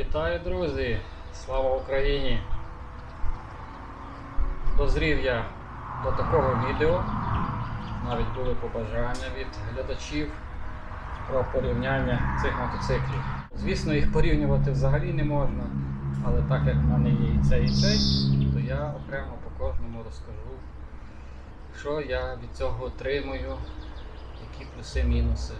Вітаю, друзі! Слава Україні! Дозрів я до такого відео. Навіть були побажання від глядачів про порівняння цих мотоциклів. Звісно, їх порівнювати взагалі не можна, але так як в мене є і цей, і цей, то я окремо по кожному розкажу, що я від цього отримую, які плюси-мінуси.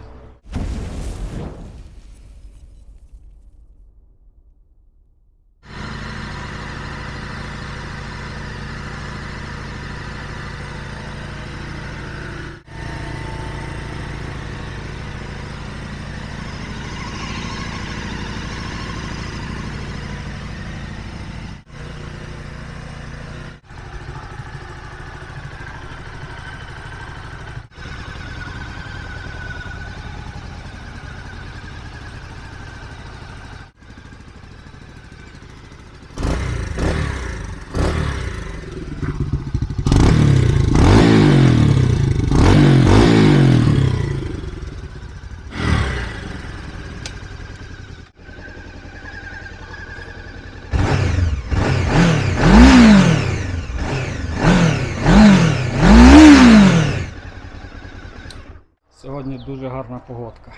Дуже гарна погодка.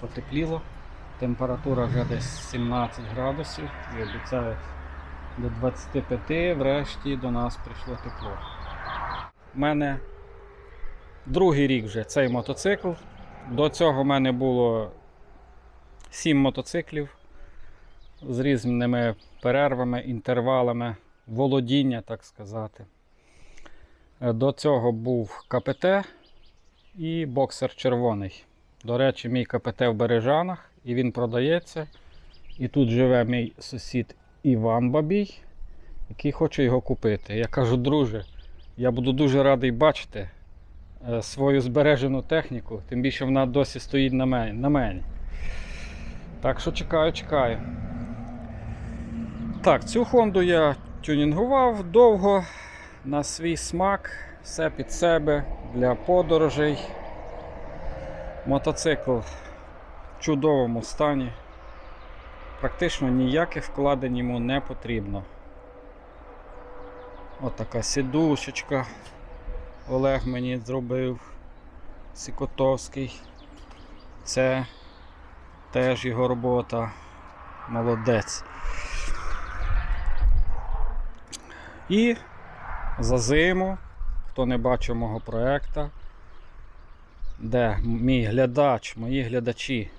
Потепліло. Температура вже десь 17 градусів і обіцяють до 25 врешті до нас прийшло тепло. У мене другий рік вже цей мотоцикл. До цього в мене було 7 мотоциклів з різними перервами, інтервалами, володіння, так сказати. До цього був КПТ і боксер червоний. До речі, мій КПТ в Бережанах, і він продається. І тут живе мій сусід Іван Бабій, який хоче його купити. Я кажу, друже, я буду дуже радий бачити е, свою збережену техніку, тим більше вона досі стоїть на мені. Так що чекаю, чекаю. Так, цю Хонду я тюнінгував довго на свій смак, все під себе для подорожей. Мотоцикл в чудовому стані. Практично ніяких вкладень йому не потрібно. От така сідушечка Олег мені зробив. Сікотовський. Це теж його робота. Молодець. І за зиму, хто не бачив мого проекта, де мій глядач, мої глядачі,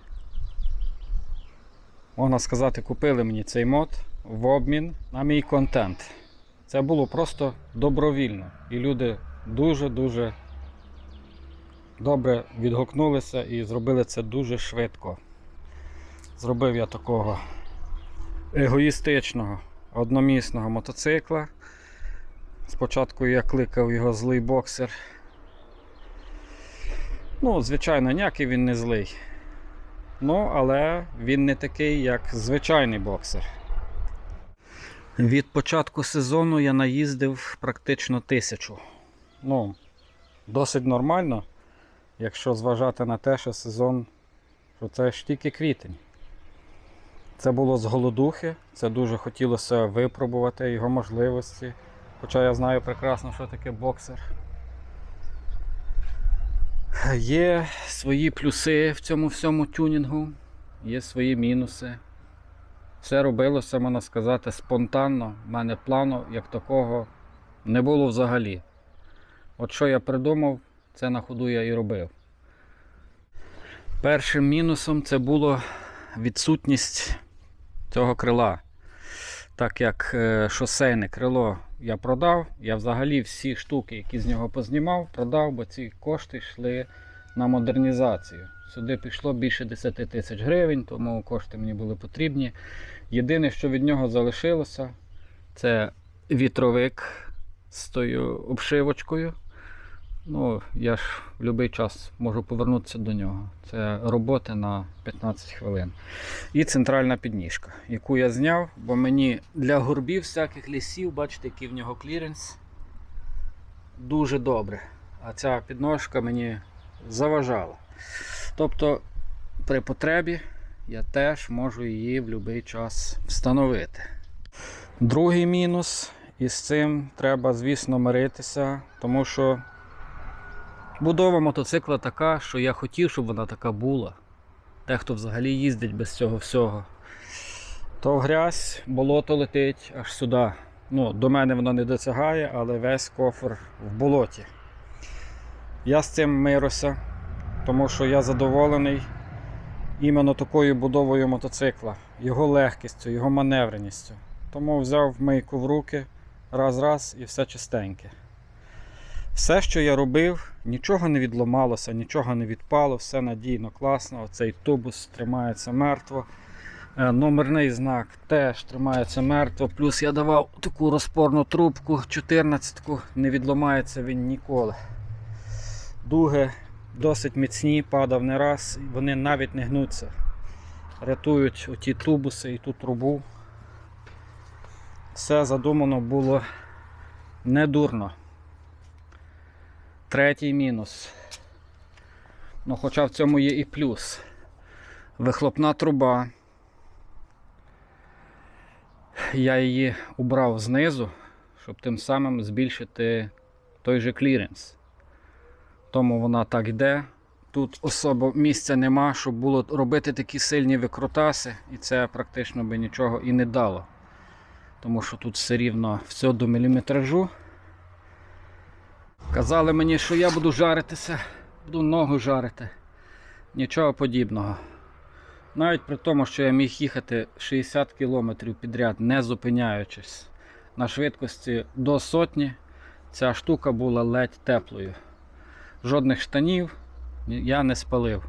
можна сказати, купили мені цей мод в обмін на мій контент. Це було просто добровільно. І люди дуже-дуже добре відгукнулися і зробили це дуже швидко. Зробив я такого егоїстичного одномісного мотоцикла. Спочатку я кликав його злий боксер. Ну, звичайно, ніякий він не злий. Ну, але він не такий, як звичайний боксер. Від початку сезону я наїздив практично тисячу. Ну, досить нормально, якщо зважати на те, що сезон, що це ж тільки квітень. Це було з голодухи, це дуже хотілося випробувати його можливості. Хоча я знаю прекрасно, що таке боксер. Є свої плюси в цьому всьому тюнінгу, є свої мінуси. Все робилося, можна сказати, спонтанно. У мене плану як такого не було взагалі. От що я придумав, це на ходу я і робив. Першим мінусом це було відсутність цього крила. Так як е, шосейне крило я продав, я взагалі всі штуки, які з нього познімав, продав, бо ці кошти йшли на модернізацію. Сюди пішло більше 10 тисяч гривень, тому кошти мені були потрібні. Єдине, що від нього залишилося, це вітровик з тою обшивочкою. Ну, я ж в будь-який час можу повернутися до нього. Це роботи на 15 хвилин. І центральна підніжка, яку я зняв, бо мені для горбів всяких лісів, бачите, який в нього кліренс. Дуже добре. А ця підножка мені заважала. Тобто, при потребі я теж можу її в будь-який час встановити. Другий мінус, і з цим треба, звісно, миритися, тому що будова мотоцикла така, що я хотів, щоб вона така була. Дехто взагалі їздить без цього всього. То грязь, болото летить аж сюди. Ну, до мене воно не досягає, але весь кофр в болоті. Я з цим мируся, тому що я задоволений іменно такою будовою мотоцикла, його легкістю, його маневреністю. Тому взяв мийку в руки раз-раз і все чистеньке. Все, що я робив, нічого не відломалося, нічого не відпало, все надійно, класно. Оцей тубус тримається мертво. Е, Номерний знак теж тримається мертво. Плюс я давав таку розпорну трубку 14-ку, не відломається він ніколи. Дуги досить міцні, падав не раз, вони навіть не гнуться. Рятують оті тубуси і ту трубу. Все задумано було недурно. Третій мінус. Ну, хоча в цьому є і плюс. Вихлопна труба. Я її убрав знизу, щоб тим самим збільшити той же кліренс. Тому вона так йде. Тут особо місця нема, щоб було робити такі сильні викрутаси, і це практично би нічого і не дало. Тому що тут все рівно все до міліметражу. Казали мені, що я буду жаритися, буду ногу жарити. Нічого подібного. Навіть при тому, що я міг їхати 60 км підряд, не зупиняючись на швидкості до сотні, ця штука була ледь теплою. Жодних штанів я не спалив.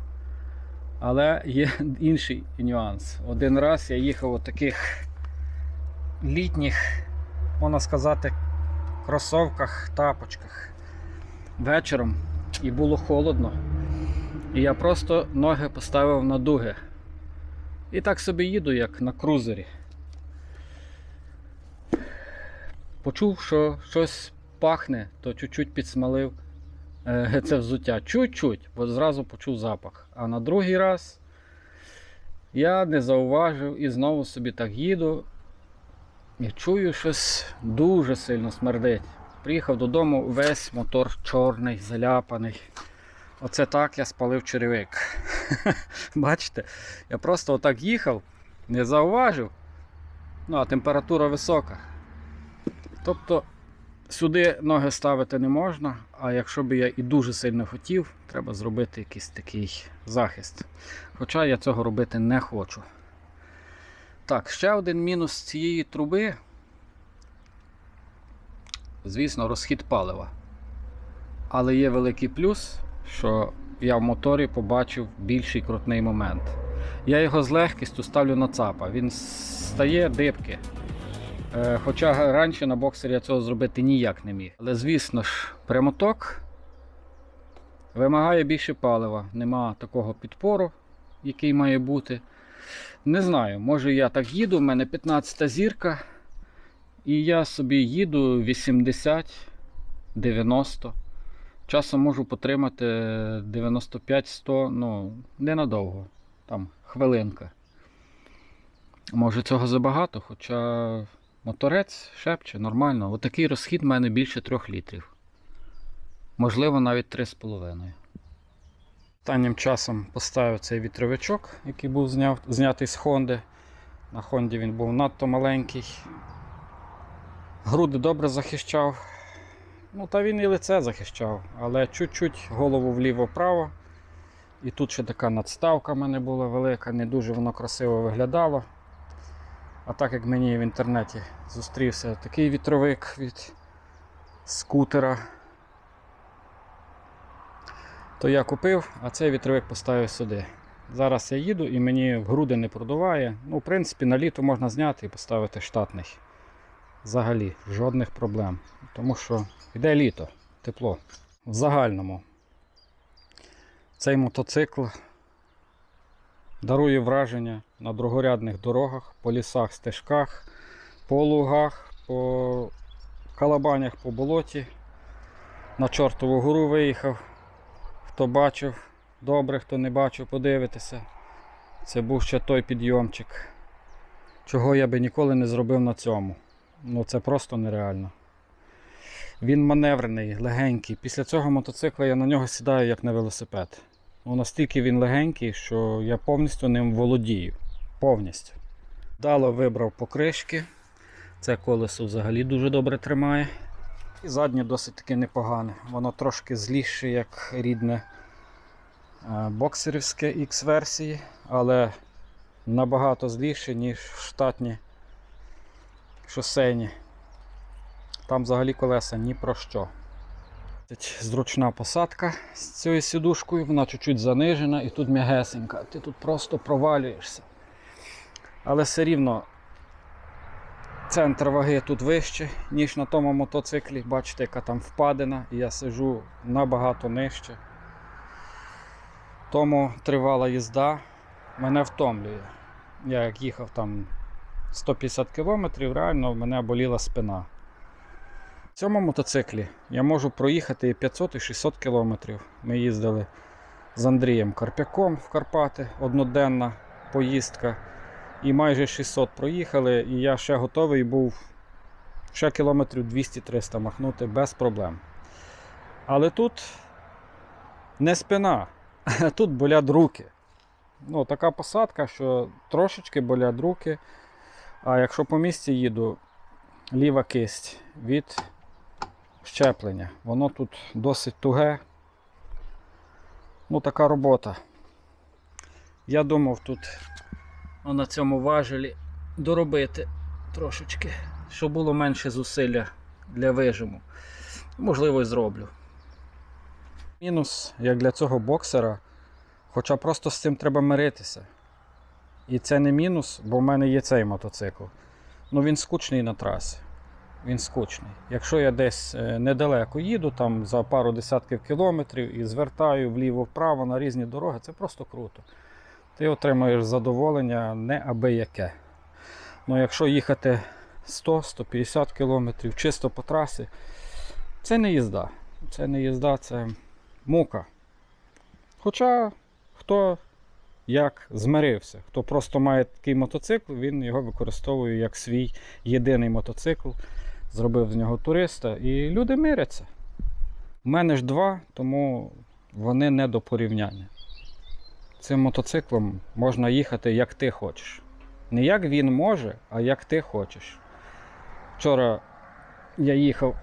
Але є інший нюанс. Один раз я їхав у таких літніх, можна сказати, кросовках, тапочках вечором і було холодно. І я просто ноги поставив на дуги. І так собі їду, як на крузері. Почув, що щось пахне, то чуть-чуть підсмалив е, це взуття. Чуть-чуть, бо зразу почув запах. А на другий раз я не зауважив і знову собі так їду. І чую, щось дуже сильно смердить. Приїхав додому, весь мотор чорний, заляпаний. Оце так я спалив черевик. Бачите? Я просто отак їхав, не зауважив. Ну, а температура висока. Тобто сюди ноги ставити не можна, а якщо би я і дуже сильно хотів, треба зробити якийсь такий захист. Хоча я цього робити не хочу. Так, ще один мінус цієї труби. Звісно, розхід палива. Але є великий плюс, що я в моторі побачив більший крутний момент. Я його з легкістю ставлю на цапа. Він стає дибки. Е, Хоча раніше на боксері я цього зробити ніяк не міг. Але звісно ж, прямоток вимагає більше палива. Нема такого підпору, який має бути. Не знаю, може я так їду, в мене 15 та зірка. І я собі їду 80-90. Часом можу потримати 95-100, ну, ненадовго. Там хвилинка. Може цього забагато, хоча моторець шепче нормально. Отакий розхід в мене більше 3 літрів. Можливо, навіть 3,5. Останнім часом поставив цей вітровичок, який був зняв, знятий з Хонди. На Хонді він був надто маленький. Груди добре захищав. Ну, та він і лице захищав, але чуть-чуть голову вліво-вправо. І тут ще така надставка в мене була велика, не дуже воно красиво виглядало. А так як мені в інтернеті зустрівся такий вітровик від скутера, то я купив, а цей вітровик поставив сюди. Зараз я їду і мені в груди не продуває. Ну, в принципі, на літо можна зняти і поставити штатний. Взагалі, жодних проблем. Тому що йде літо, тепло. В загальному цей мотоцикл дарує враження на другорядних дорогах, по лісах, стежках, по лугах, по калабанях, по болоті. На чортову гору виїхав. Хто бачив, добре, хто не бачив, подивитися. Це був ще той підйомчик, чого я би ніколи не зробив на цьому. Ну це просто нереально. Він маневрений, легенький. Після цього мотоцикла я на нього сідаю як на велосипед. Ну, настільки він легенький, що я повністю ним володію. Повністю. Дало вибрав покришки. Це колесо взагалі дуже добре тримає. І заднє досить таки непогане. Воно трошки зліше, як рідне е, боксерівське X-версії, але набагато зліше, ніж штатні шосейні. Там взагалі колеса ні про що. Зручна посадка з цією сідушкою, вона чуть-чуть занижена і тут м'ягесенька. Ти тут просто провалюєшся. Але все рівно центр ваги тут вище, ніж на тому мотоциклі. Бачите, яка там впадина, і я сижу набагато нижче. Тому тривала їзда мене втомлює. Я як їхав там 150 км, реально в мене боліла спина. В цьому мотоциклі я можу проїхати і 500 і 600 км. Ми їздили з Андрієм Карпяком в Карпати, одноденна поїздка. І майже 600 проїхали, і я ще готовий був ще кілометрів 200-300 махнути без проблем. Але тут не спина, а тут болять руки. Ну, така посадка, що трошечки болять руки. А якщо по місці їду, ліва кисть від щеплення. Воно тут досить туге. Ну, така робота. Я думав тут о, на цьому важелі доробити трошечки, щоб було менше зусилля для вижиму. Можливо, і зроблю. Мінус, як для цього боксера, хоча просто з цим треба миритися. І це не мінус, бо в мене є цей мотоцикл. Ну він скучний на трасі. Він скучний. Якщо я десь е, недалеко їду, там за пару десятків кілометрів і звертаю вліво-вправо на різні дороги, це просто круто. Ти отримаєш задоволення неабияке. Ну, якщо їхати 100-150 кілометрів чисто по трасі, це не їзда. Це не їзда, це мука. Хоча хто як змирився, хто просто має такий мотоцикл, він його використовує як свій єдиний мотоцикл, зробив з нього туриста, і люди миряться. У мене ж два, тому вони не до порівняння. Цим мотоциклом можна їхати як ти хочеш. Не як він може, а як ти хочеш. Вчора я їхав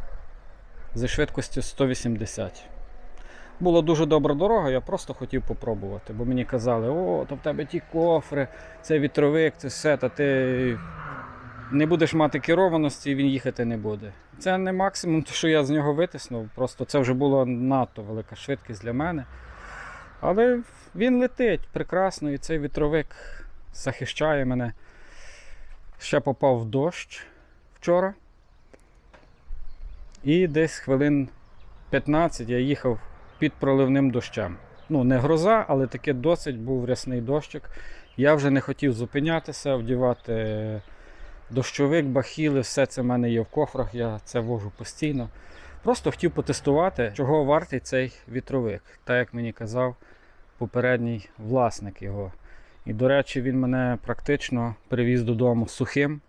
зі швидкістю 180. Була дуже добра дорога, я просто хотів попробувати, бо мені казали, о, то в тебе ті кофри, це вітровик, це все, та ти не будеш мати керованості і він їхати не буде. Це не максимум, що я з нього витиснув, просто це вже була надто велика швидкість для мене. Але він летить прекрасно, і цей вітровик захищає мене. Ще попав в дощ вчора. І десь хвилин 15 я їхав під проливним дощем. Ну, не гроза, але таке досить був рясний дощик. Я вже не хотів зупинятися, вдівати дощовик, бахіли, все це в мене є в кофрах, я це вожу постійно. Просто хотів потестувати, чого вартий цей вітровик, так як мені казав попередній власник його. І, до речі, він мене практично привіз додому сухим.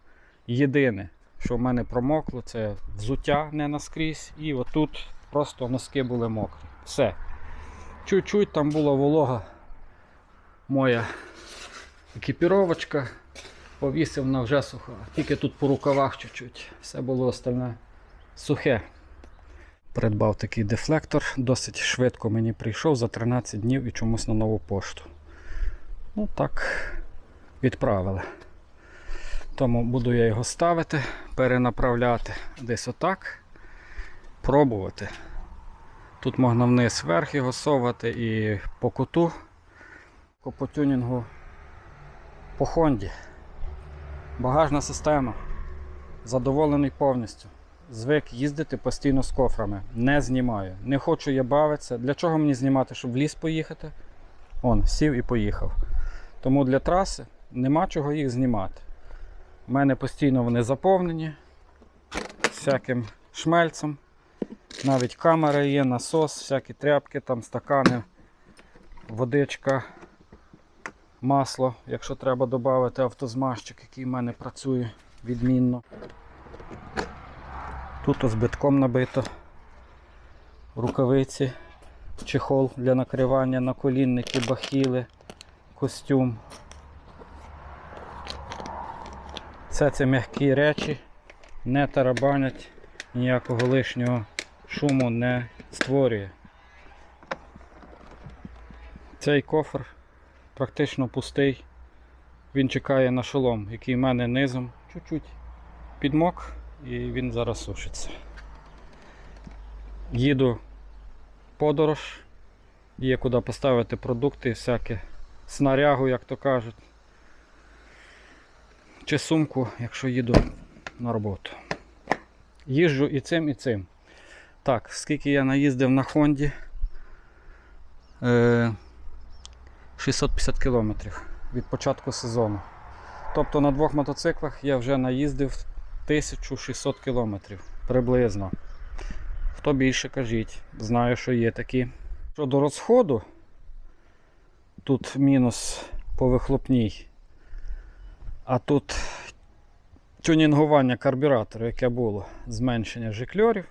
Єдине, що в мене промокло, це взуття не наскрізь, і отут просто носки були мокрі. Все. Чуть-чуть там була волога моя екіпіровочка. Повісив на вже суха. Тільки тут по рукавах чуть-чуть. Все було остальне сухе. Придбав такий дефлектор, досить швидко мені прийшов за 13 днів і чомусь на нову пошту. Ну так, відправили. Тому буду я його ставити, перенаправляти десь отак, пробувати. Тут можна вниз вверх його совати і по куту, по тюнінгу по Хонді. Багажна система. Задоволений повністю. Звик їздити постійно з кофрами. Не знімаю. Не хочу я бавитися. Для чого мені знімати, щоб в ліс поїхати? Он, сів і поїхав. Тому для траси нема чого їх знімати. У мене постійно вони заповнені всяким шмельцем. Навіть камера є, насос, всякі тряпки, там стакани, водичка. масло, якщо треба додати автозмазчик, який в мене працює відмінно. Тут битком набито рукавиці, чехол для накривання наколінники, бахіли, костюм. Все це м'які речі, не тарабанять, ніякого лишнього шуму не створює. Цей кофр практично пустий. Він чекає на шолом, який в мене низом чуть-чуть підмок і він зараз сушиться. Їду в подорож, є куди поставити продукти, всяке снарягу, як то кажуть. Чи сумку, якщо їду на роботу. Їжджу і цим, і цим. Так, скільки я наїздив на Хонді? Е, 650 кілометрів від початку сезону. Тобто на двох мотоциклах я вже наїздив 1600 кілометрів приблизно. Хто більше кажіть, знаю, що є такі. Щодо розходу, тут мінус по вихлопній, а тут тюнінгування карбюратора, яке було, зменшення жикльорів.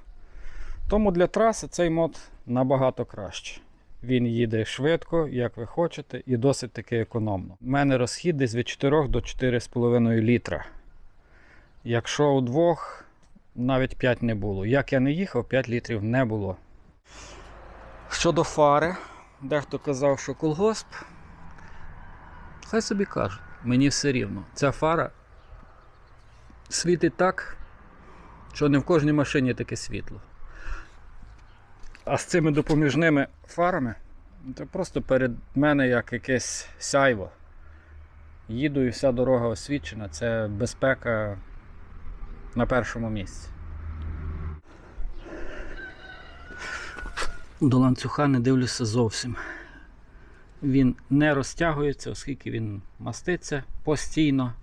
Тому для траси цей мод набагато краще. Він їде швидко, як ви хочете, і досить таки економно. У мене розхід десь від 4 до 4,5 літра. Якщо у двох, навіть 5 не було. Як я не їхав, 5 літрів не було. Щодо фари, дехто казав, що колгосп. Хай собі кажуть, мені все рівно. Ця фара світить так, що не в кожній машині таке світло. А з цими допоміжними фарами, це просто перед мене як якесь сяйво. Їду і вся дорога освічена, це безпека на першому місці. До ланцюга не дивлюся зовсім. Він не розтягується, оскільки він маститься постійно.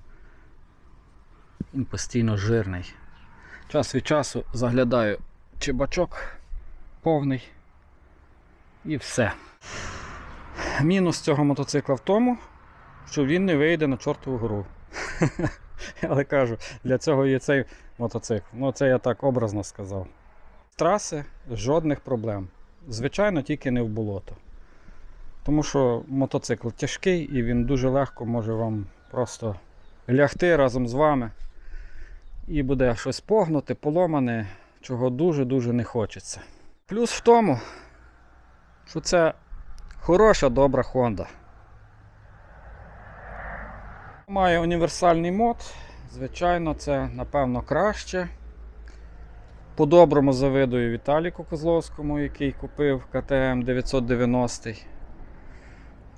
Він постійно жирний. Час від часу заглядаю, чи бачок повний. І все. Мінус цього мотоцикла в тому, що він не вийде на чортову гору. Але кажу, для цього є цей мотоцикл. Ну, це я так образно сказав. Траси жодних проблем. Звичайно, тільки не в болото. Тому що мотоцикл тяжкий і він дуже легко може вам просто лягти разом з вами. І буде щось погнути, поломане, чого дуже-дуже не хочеться. Плюс в тому, що це хороша, добра Honda. Має універсальний мод, звичайно, це напевно краще. По-доброму завидую Віталіку Козловському, який купив КТМ 990.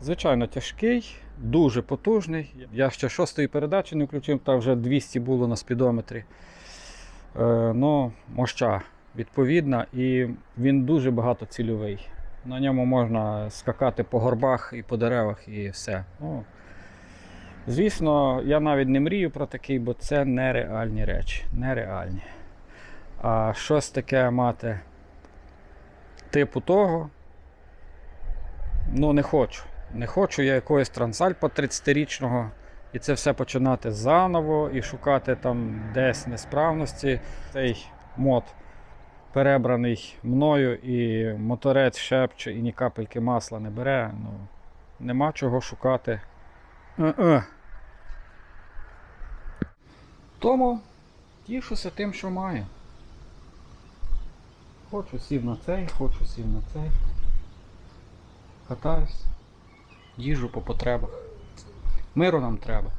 Звичайно, тяжкий, дуже потужний. Я ще шостої передачі не включив, та вже 200 було на спідометрі. Е, ну, моща відповідна, і він дуже багатоцільовий. На ньому можна скакати по горбах і по деревах, і все. Ну, звісно, я навіть не мрію про такий, бо це нереальні речі. Нереальні. А щось таке мати типу того, ну не хочу. Не хочу я якогось трансальпа 30-річного і це все починати заново і шукати там десь несправності. Цей мод перебраний мною і моторець шепче і ні капельки масла не бере. Ну, Нема чого шукати. Е-е. Тому тішуся тим, що маю. Хочу сів на цей, хочу сів на цей. Катаюсь. Їжу по потребах. Миру нам треба.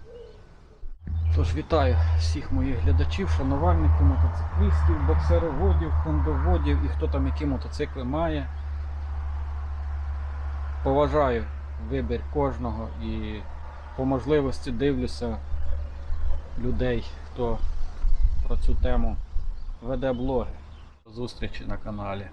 Тож вітаю всіх моїх глядачів, шанувальників, мотоциклістів, боксероводів, хондоводів і хто там які мотоцикли має. Поважаю вибір кожного і по можливості дивлюся людей, хто про цю тему веде блоги. До зустрічі на каналі.